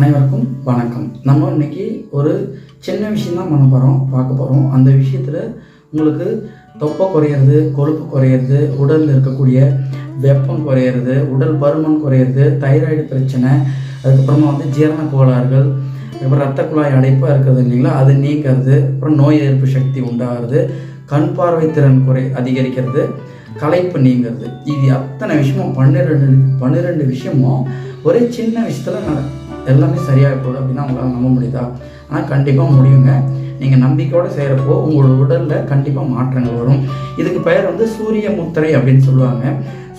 அனைவருக்கும் வணக்கம். நம்ம இன்னைக்கு ஒரு சின்ன விஷயம் தான் பண்ண போகிறோம் பார்க்க போகிறோம் அந்த விஷயத்தில் உங்களுக்கு தொப்பை குறையிறது கொழுப்பு குறையிறது உடலில் இருக்கக்கூடிய வெப்பம் குறையிறது உடல் பருமன் குறையிறது தைராய்டு பிரச்சனை அதுக்கப்புறமா வந்து ஜீரண கோளாறுகள் அப்புறம் ரத்த குழாய் அடைப்பாக இருக்கிறது இல்லைங்களா? அது நீக்கிறது அப்புறம் நோய் எதிர்ப்பு சக்தி உண்டாகிறது கண் பார்வை திறன் குறை அதிகரிக்கிறது களைப்பு நீங்கிறது. இது அத்தனை விஷயமும் பன்னிரெண்டு பன்னிரெண்டு விஷயமும் ஒரே சின்ன விஷயத்தில் நடக்கும். எல்லாமே சரியாக போகுது அப்படின்னா உங்களால் நம்ப முடியுதா? ஆனால் கண்டிப்பாக முடியுங்க. நீங்கள் நம்பிக்கையோடு செய்கிறப்போ உங்களோட உடலில் கண்டிப்பாக மாற்றங்கள் வரும். இதுக்கு பெயர் வந்து சூரிய முத்திரை அப்படின்னு சொல்லுவாங்க.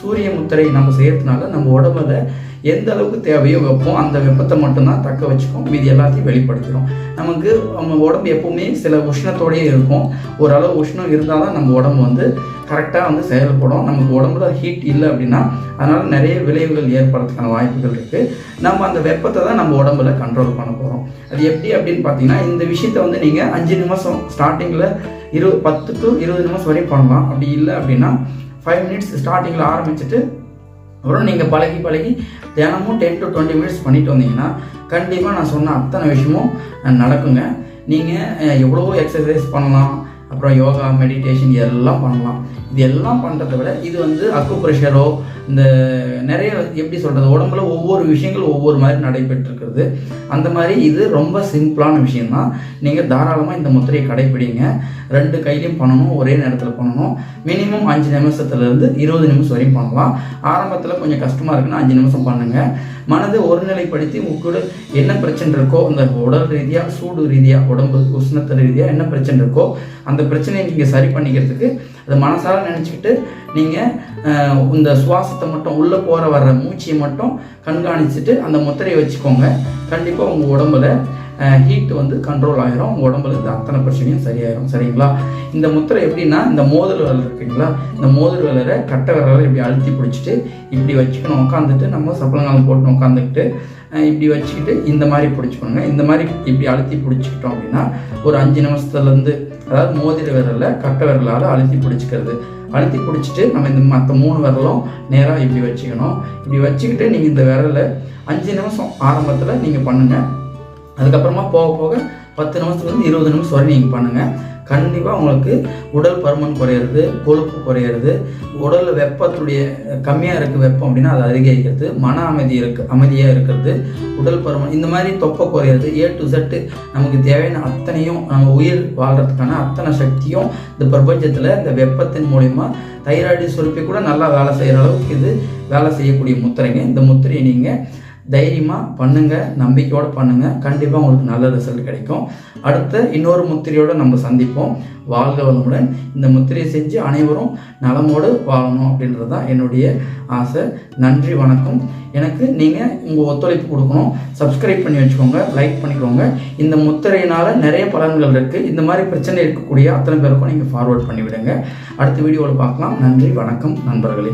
சூரிய முத்திரை நம்ம செய்யறதுனால நம்ம உடம்புல எந்த அளவுக்கு தேவையோ வெப்பம். அந்த வெப்பத்தை மட்டும்தான் தக்க வச்சுக்கும் மீதி எல்லாத்தையும் வெளிப்படுத்திடும் நமக்கு நம்ம உடம்பு எப்பவுமே சில உஷ்ணத்தோடயே இருக்கும். ஓரளவு உஷ்ணம் இருந்தால் தான் நம்ம உடம்பு வந்து கரெக்டாக வந்து செயல்படும். நமக்கு உடம்புல ஹீட் இல்லை அப்படின்னா அதனால் நிறைய விளைவுகள் ஏற்படுறதுக்கான வாய்ப்புகள் இருக்குது நம்ம அந்த வெப்பத்தை தான் நம்ம உடம்புல கண்ட்ரோல் பண்ண போகிறோம் அது எப்படி அப்படின்னு பார்த்தீங்கன்னா இந்த விஷயத்த வந்து நீங்கள் அஞ்சு நிமிஷம் ஸ்டார்டிங்கில் இரு பத்து டு இருபது நிமிஷம் வரையும் பண்ணலாம். அப்படி இல்லை அப்படின்னா ஃபைவ் மினிட்ஸ் ஸ்டார்டிங்கில் ஆரம்பிச்சுட்டு அப்புறம் நீங்கள் பழகி பழகி தினமும் டென் டு டுவெண்ட்டி மினிட்ஸ் பண்ணிட்டு வந்தீங்கன்னா கண்டிப்பாக நான் சொன்ன அத்தனை விஷயமும் நடக்குங்க. நீங்கள் எவ்வளவோ எக்ஸசைஸ் பண்ணலாம். அப்புறம் யோகா மெடிடேஷன் எல்லாம் பண்ணலாம். இது எல்லாம் பண்ணுறத விட இது வந்து அக்குப்ரெஷரோ இந்த நிறைய எப்படி சொல்கிறது உடம்புல ஒவ்வொரு விஷயங்கள் ஒவ்வொரு மாதிரி நடைபெற்றிருக்கிறது. அந்த மாதிரி இது ரொம்ப சிம்பிளான விஷயந்தான் நீங்கள் தாராளமாக இந்த முத்திரையை கடைப்பிடிங்க. ரெண்டு கையிலையும் பண்ணணும் ஒரே நேரத்தில் பண்ணணும். மினிமம் அஞ்சு நிமிஷத்துலேருந்து இருபது நிமிஷம் வரையும் பண்ணலாம். ஆரம்பத்தில் கொஞ்சம் கஷ்டமாக இருக்குன்னா அஞ்சு நிமிஷம் பண்ணுங்கள் மனதை ஒருநிலைப்படுத்தி உங்களோட என்ன பிரச்சனை இருக்கோ அந்த உடல் ரீதியாக சூடு ரீதியாக உடம்பு உஷ்ணத்தில் ரீதியாக என்ன பிரச்சனை இருக்கோ அந்த பிரச்சனையை நீங்கள் சரி பண்ணிக்கிறதுக்கு அதை மனசார நினச்சிக்கிட்டு நீங்கள் இந்த சுவாசத்தை மட்டும் உள்ளே போகிற வர்ற மூச்சியை மட்டும் கண்காணிச்சுட்டு அந்த முத்திரையை வச்சுக்கோங்க. கண்டிப்பாக உங்கள் உடம்புல ஹீட் வந்து கண்ட்ரோல் ஆகிரும் உங்கள் உடம்புல இருந்த அத்தனை பிரச்சனையும் சரியாயிரும். சரிங்களா? இந்த முத்திரை எப்படின்னா இந்த மோதல் விரல் இருக்குங்களா? இந்த மோதல் விரலை கட்டை விரலை இப்படி அழுத்தி பிடிச்சிட்டு இப்படி வச்சுக்கணும். உட்காந்துட்டு நம்ம சப்பளங்காலம் போட்டு உட்காந்துக்கிட்டு இப்படி வச்சுக்கிட்டு இந்த மாதிரி பிடிச்சிக்கணுங்க. இந்த மாதிரி இப்படி அழுத்தி பிடிச்சிக்கிட்டோம் அப்படின்னா ஒரு அஞ்சு நிமிஷத்துலேருந்து அதாவது மோதிர விரலில் கட்டை விரலால் அழுத்தி பிடிச்சிக்கிறது. அழுத்தி பிடிச்சிட்டு நம்ம இந்த மற்ற மூணு விரலும் நேராக இப்படி வச்சுக்கணும். இப்படி வச்சுக்கிட்டு நீங்கள் இந்த விரலை அஞ்சு நிமிஷம் ஆரம்பத்தில் நீங்கள் பண்ணுங்கள் அதுக்கப்புறமா போக போக பத்து நிமிஷத்துலேருந்து இருபது நிமிஷம் வரை நீங்கள் பண்ணுங்கள் கண்டிப்பாக உங்களுக்கு உடல் பருமன் குறையிறது கொழுப்பு குறையிறது உடல் வெப்பத்துடைய கம்மியாக இருக்குது வெப்பம் அப்படின்னா அது அதிகரிக்கிறது மன அமைதி இருக்கு அமைதியாக இருக்கிறது உடல் பருமன் இந்த மாதிரி தொப்பை குறையிறது ஏ டு செட்டு நமக்கு தேவையான அத்தனையும் நம்ம உயிர் வாழ்கிறதுக்கான அத்தனை சக்தியும் இந்த பிரபஞ்சத்தில் இந்த வெப்பத்தின் மூலிமா தைராய்டு சுரப்பி கூட நல்லா வேலை செய்கிற அளவுக்கு இது வேலை செய்யக்கூடிய முத்திரைங்க. இந்த முத்திரையை நீங்கள் தைரியமாக பண்ணுங்கள் நம்பிக்கையோடு பண்ணுங்கள் கண்டிப்பாக உங்களுக்கு நல்ல ரிசல்ட் கிடைக்கும். அடுத்த இன்னொரு முத்திரையோடு நம்ம சந்திப்போம். வாழ்க வளமுடன். இந்த முத்திரையை செஞ்சு அனைவரும் நலமோடு வாழணும் அப்படின்றது தான் என்னுடைய ஆசை. நன்றி வணக்கம். எனக்கு நீங்கள் உங்கள் ஒத்துழைப்பு கொடுக்கணும். சப்ஸ்கிரைப் பண்ணி வச்சுக்கோங்க லைக் பண்ணிக்கோங்க. இந்த முத்திரையினால் நிறைய பலன்கள் இருக்குது இந்த மாதிரி பிரச்சனை இருக்கக்கூடிய அத்தனை பேருக்கும் நீங்கள் ஃபார்வர்ட் பண்ணிவிடுங்க. அடுத்த வீடியோவில் பார்க்கலாம். நன்றி வணக்கம் நண்பர்களே.